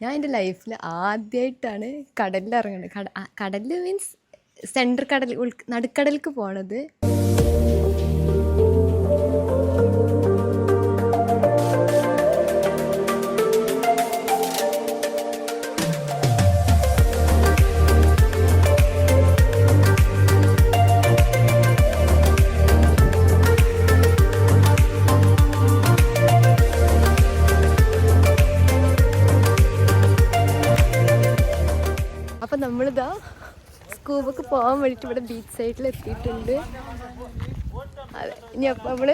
ഞാൻ എന്റെ ലൈഫിൽ ആദ്യമായിട്ടാണ് കടലിൽ ഇറങ്ങുന്നത് കട മീൻസ് സെൻട്രൽ കടൽ ഉൾ നടുക്കടലിലേക്ക് പോണത്. സ്കൂബൊക്കെ പോകാൻ വേണ്ടിയിട്ട് ഇവിടെ ബീച്ച് സൈഡിൽ എത്തിയിട്ടുണ്ട്. അതെ ഇനി അപ്പം നമ്മൾ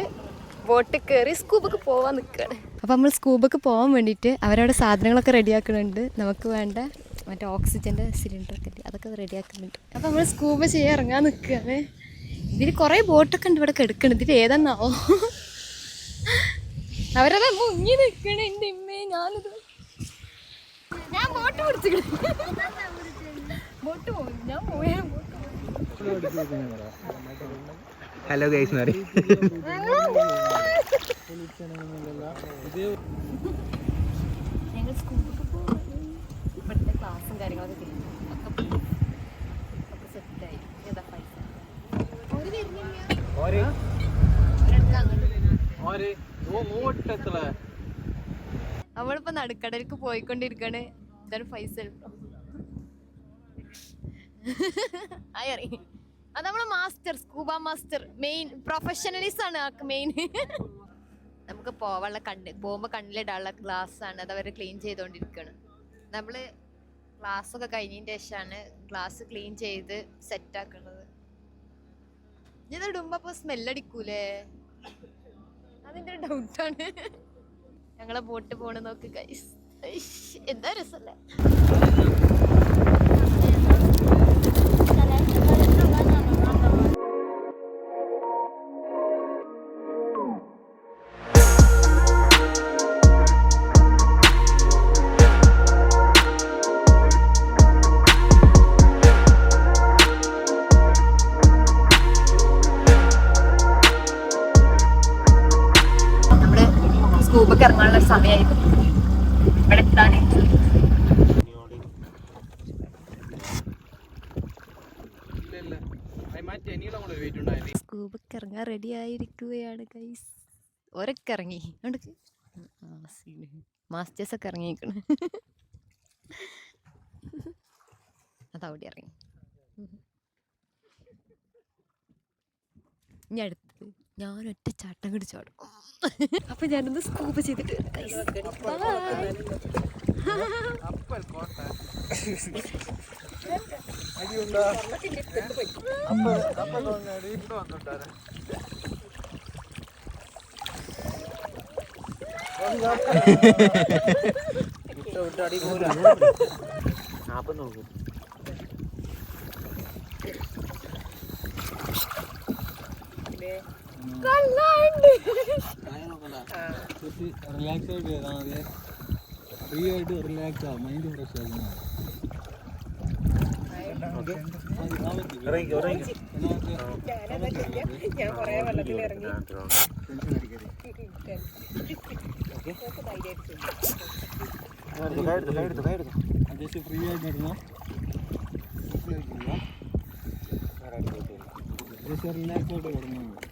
ബോട്ടിൽ കയറി സ്കൂബൊക്കെ പോവാൻ നിൽക്കുകയാണ് അപ്പോൾ നമ്മൾ സ്കൂബൊക്കെ പോകാൻ വേണ്ടിയിട്ട് അവരവിടെ സാധനങ്ങളൊക്കെ റെഡിയാക്കുന്നുണ്ട്. നമുക്ക് വേണ്ട മറ്റേ ഓക്സിജന്റെ സിലിണ്ടറൊക്കെ അതൊക്കെ റെഡിയാക്കുന്നുണ്ട്. അപ്പോൾ നമ്മൾ സ്കൂബ ചെയ്യാൻ ഇറങ്ങാൻ നിൽക്കുകയാണ് ഇതിൽ കുറേ ബോട്ടൊക്കെ ഉണ്ട് ഇവിടെ കിടക്കുന്നത് ഇതിൽ ഏതെന്നാവോ? അവരതാ മുങ്ങി നിൽക്കണേ എന്റെ ഇമ്മേ ഞാനിത് ഞാൻ ബോട്ട് പിടിച്ചിട്ട് ബോട്ട് പോകും ഞാൻ പോയാ ഹലോ ഗൈസ് എന്ന് പറയും. ഞങ്ങൾ സ്കൂളിലേക്ക് പോകും ഇവിടുത്തെ ക്ലാസ്സും കാര്യങ്ങളൊക്കെ ഒക്കെ പോയി. ഒക്കെ സെറ്റായി ഏതാ പൈസ? ഒരു വരുന്നില്ല ഒരെണ്ണം അങ്ങോട്ട് അവളിപ്പോ നടുക്കടലിക്ക് പോയിക്കൊണ്ടിരിക്കാണ്. ഇതാണ് പൈസ. അയറി അത് നമ്മളെ master scuba master main professionalist ആണ് ആക്ക് മെയിൻ നമുക്ക് പോവാനുള്ള കണ്ണ് പോകുമ്പോൾ കണ്ണിലിടാനുള്ള ഗ്ലാസ് ആണ്. അത് അവർ ക്ലീൻ ചെയ്തുകൊണ്ടിരിക്കുകയാണ് നമ്മൾ ക്ലാസ് ഒക്കെ കഴിഞ്ഞതിന് ശേഷമാണ് ഗ്ലാസ് ക്ലീൻ ചെയ്ത് സെറ്റ് ആക്കുന്നത് ഇത് ഇടുമ്പോ അപ്പൊ സ്മെല്ലടിക്കൂലേ അതിന്റെ ഡൗട്ടാണ് ഞങ്ങളെ ബോട്ട് പോണ നോക്ക് എന്താ രസല്ലേ സമയമായിരുന്നു ഇവിടെ ഇറങ്ങാൻ റെഡി ആയിരിക്കുകയാണ് കൈസ് ഒരൊക്കെ ഇറങ്ങി. മാസ്റ്റേഴ്സ് ഒക്കെ ഇറങ്ങിയിരിക്കണ്. അതവിടെ ഇറങ്ങി. ഇനി അടുത്ത് ഞാൻ ഒറ്റ ചാട്ടം കടിച്ചു ചാടും. അപ്പൊ ഞാനൊന്ന് സ്കൂപ്പ് ചെയ്തിട്ട് വരാം, guys. Bye. റിലാക്സ് ആയിട്ട് ചെയ്താൽ മതി ഫ്രീ ആയിട്ട് റിലാക്സ് ആവും. മൈൻഡ് ഫ്രഷ് ആകും ജസ്റ്റ് ഫ്രീ ആയിട്ട് ഇടണം ജസ്റ്റ് റിലാക്സ് ആയിട്ട് കിടന്നു നമ്മളിപ്പോ ഇവിടെ നിൽക്കണറിയോ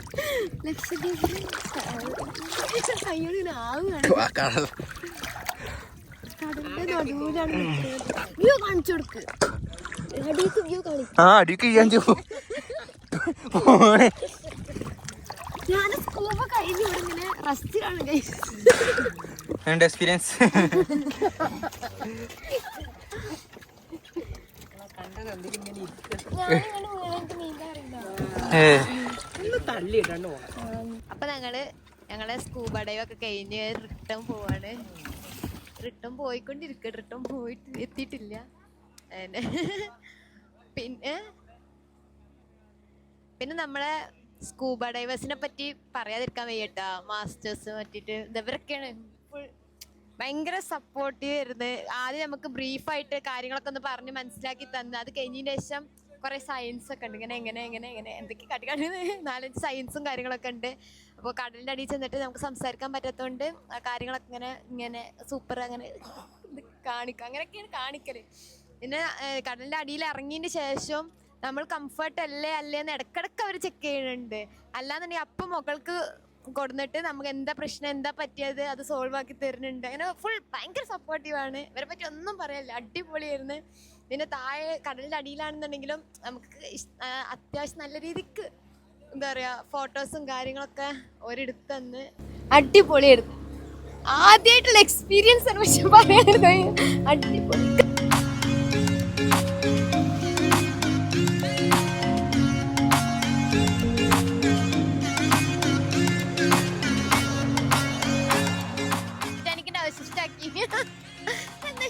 ആ അടിക്ക് ചെയ്യാൻ ഞാൻ സ്കൂബ കഴിഞ്ഞ് ഇവിടെ ഇങ്ങനെ റെസ്റ്റിലാണ് എന്റെ എക്സ്പീരിയൻസ് ഞാനിങ്ങനെ അറിയില്ല അപ്പൊ ഞങ്ങൾ ഞങ്ങളെ സ്കൂബ ഡൈവ് ഒക്കെ കഴിഞ്ഞ് റിട്ടേൺ പോവാണ്. റിട്ടേൺ പോയിക്കൊണ്ടിരിക്ക. റിട്ടേൺ പോയിട്ട് എത്തിയിട്ടില്ല. പിന്നെ പിന്നെ നമ്മളെ സ്കൂബ ഡൈവേഴ്സിനെ പറ്റി പറയാതിരിക്കാൻ വയ്യട്ടാ. മാസ്റ്റേഴ്സ് പറ്റിയിട്ട് ഇതവരൊക്കെയാണ്. ഭയങ്കര സപ്പോർട്ടീവ് ആയിരുന്നു ആദ്യം നമുക്ക് ബ്രീഫായിട്ട് കാര്യങ്ങളൊക്കെ ഒന്ന് പറഞ്ഞ് മനസ്സിലാക്കി തന്ന്. അത് കഴിഞ്ഞതിന് ശേഷം കുറെ സയൻസ് ഒക്കെ ഉണ്ട്. ഇങ്ങനെ എങ്ങനെ എങ്ങനെ എങ്ങനെ എന്തൊക്കെ കാട്ടി കാട്ടി നാലഞ്ച് സയൻസും കാര്യങ്ങളൊക്കെ ഉണ്ട്. അപ്പോൾ കടലിന്റെ അടിയിൽ ചെന്നിട്ട് നമുക്ക് സംസാരിക്കാൻ പറ്റാത്തതുകൊണ്ട് കാര്യങ്ങളൊക്കെ ഇങ്ങനെ ഇങ്ങനെ സൂപ്പർ അങ്ങനെ കാണിക്കുക അങ്ങനെയൊക്കെയാണ് കാണിക്കൽ. പിന്നെ കടലിന്റെ അടിയിൽ ഇറങ്ങിയതിന് ശേഷം നമ്മൾ കംഫർട്ട് അല്ലേ അല്ലേ എന്ന് ഇടക്കിടക്ക് അവർ ചെക്ക് ചെയ്യുന്നുണ്ട്. അല്ലാന്നുണ്ടെങ്കിൽ അപ്പം മുകൾക്ക് കൊടുന്നിട്ട് നമുക്ക് എന്താ പ്രശ്നം എന്താ പറ്റിയത് അത് സോൾവ് ആക്കി തരുന്നുണ്ട്. അങ്ങനെ ഫുൾ ഭയങ്കര സപ്പോർട്ടീവ് ആണ്. ഇവരെ പറ്റി ഒന്നും പറയല്ല. അടിപൊളിയായിരുന്നു. പിന്നെ താഴെ കടലിന്റെ അടിയിലാണെന്നുണ്ടെങ്കിലും നമുക്ക് അത്യാവശ്യം നല്ല രീതിക്ക് എന്താ പറയാ ഫോട്ടോസും കാര്യങ്ങളൊക്കെ ഒരിടത്ത് അടിപൊളി അടിപൊളിയായിരുന്നു ആദ്യമായിട്ടുള്ള എക്സ്പീരിയൻസ് പക്ഷെ പറയാനുള്ളത്. അടിപൊളി.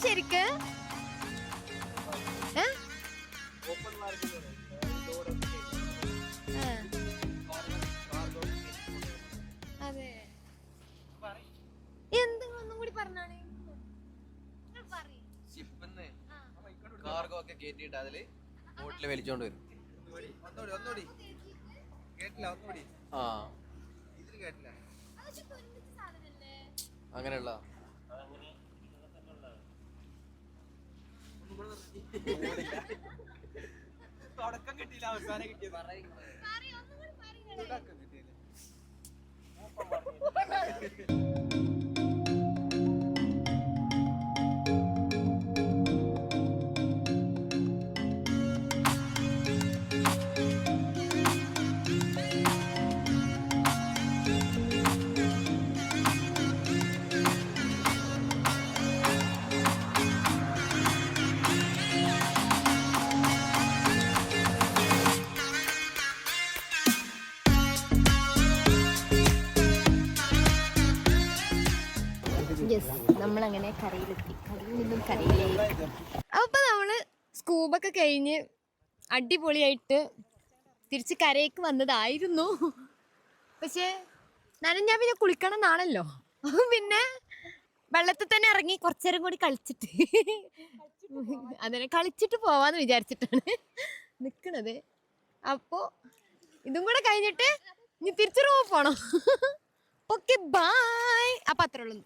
ശരിക്ക്? കാർഗോ ഒക്കെ കേറ്റിയിട്ട് അതിൽ ബോട്ടിൽ വലിച്ചോണ്ട് വരും. ഒന്നുകൂടി ഒന്നോടി കേട്ടില്ല ഒന്നുകൂടി ആ. ഇതിൽ കേട്ടില്ല? അങ്ങനെയുള്ള. തുടക്കം കിട്ടിയില്ല അവസാനം കിട്ടിയത്. തുടക്കം ഒന്നും നമ്മളങ്ങനെ കരയിലെത്തി. കരയിൽ നിന്നും കരയിലേക്ക്. അപ്പൊ നമ്മൾ സ്കൂബൊക്കെ കഴിഞ്ഞ് അടിപൊളിയായിട്ട് തിരിച്ച് കരയ്ക്ക് വന്നതായിരുന്നു. പക്ഷേ നനഞ്ഞാ പിന്നെ കുളിക്കണം എന്നാണല്ലോ പിന്നെ വെള്ളത്തിൽ തന്നെ ഇറങ്ങി കുറച്ചേരം കൂടി കളിച്ചിട്ട്. അതിനെ കളിച്ചിട്ട് പോവാന്ന് വിചാരിച്ചിട്ടാണ് നിക്കണത്. അപ്പോ ഇതും കൂടെ കഴിഞ്ഞിട്ട് ഇനി തിരിച്ചു റൂമിൽ പോണം. ഓക്കെ ബായ് അപ്പൊ അത്രേ ഉള്ളൂ.